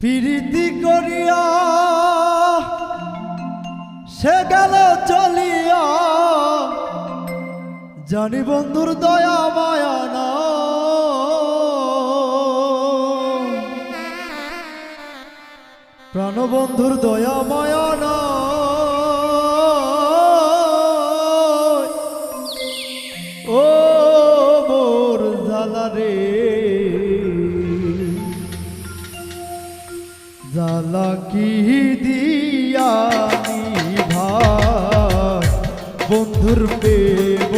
প্রীতি করিয়া সে গেল চলিয়া। জানি বন্ধুর দয়া মায়া না। প্রাণবন্ধুর দয়া মায়া না। জালা কি দিয়া ভা বন্ধুর প্রেম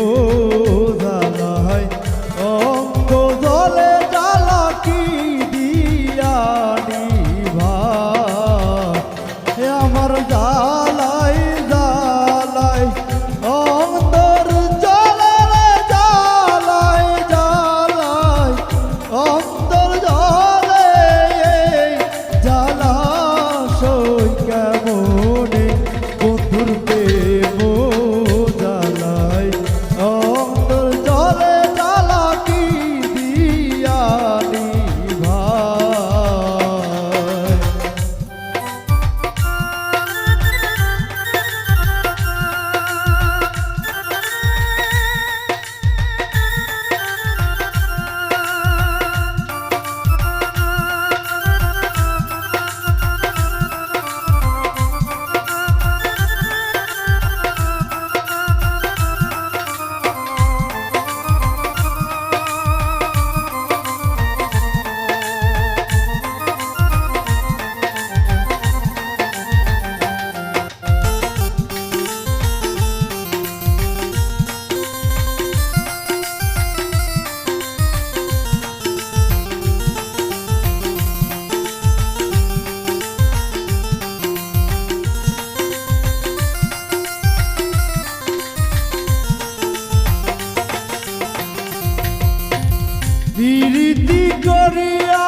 করিয়া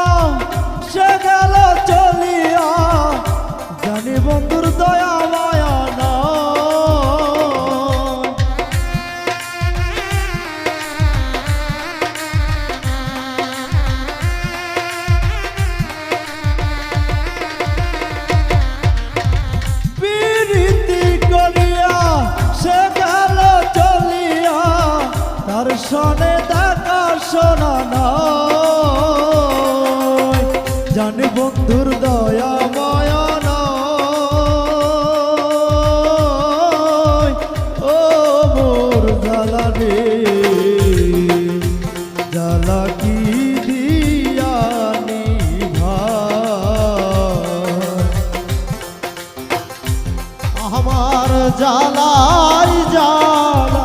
সে গেল চলিয়া জানি বন্ধুর দয়া মায়া না সনে দেখা শোনা নয়। আমার জ্বালাই জ্বালা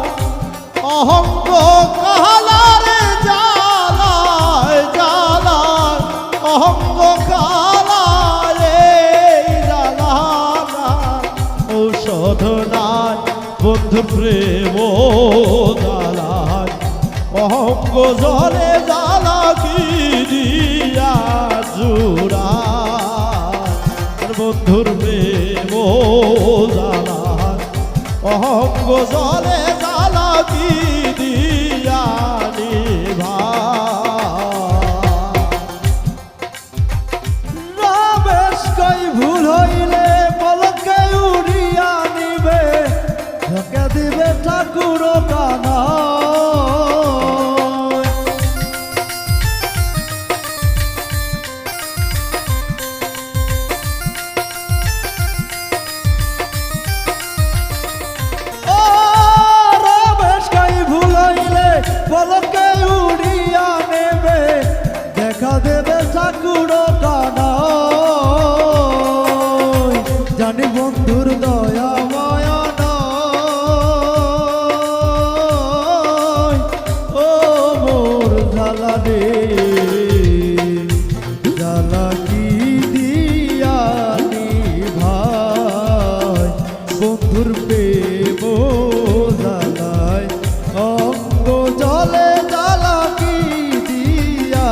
অহঙ্গ কালারে জ্বালায় জ্বালায় অহঙ্গ কালারে জ্বালা ঔষধ নাই বন্ধু প্রেম জ্বালায় অহঙ্গ জলে জ্বালা কি দিয়া জুড়া বন্ধুর অহঙ্গ জলে জ্বালা কি দিয়া নিভা রমেশ কই ভুল হইলে পলকে উড়িয়া নিবে, ঢকে দিবে ঠাকুর কানা বন্ধুর প্রেম জ্বালায় অঙ্গ জলে জ্বালা কি দিয়া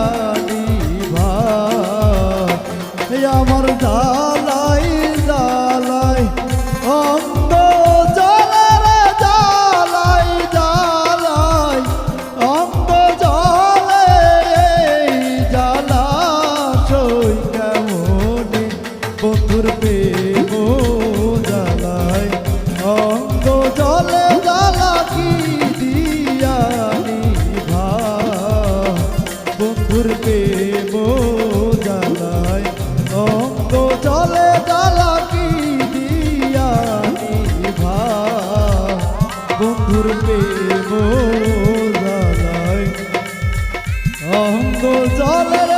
ভাই আমার জ্বালাই জলে জ্বালা কি দিয়ানি ভা? বন্ধুর প্রেম জ্বালায় অঙ্গ জ্বালা কি দিয়ানি ভা? বন্ধুর প্রেম জ্বালায় অঙ্গ জলের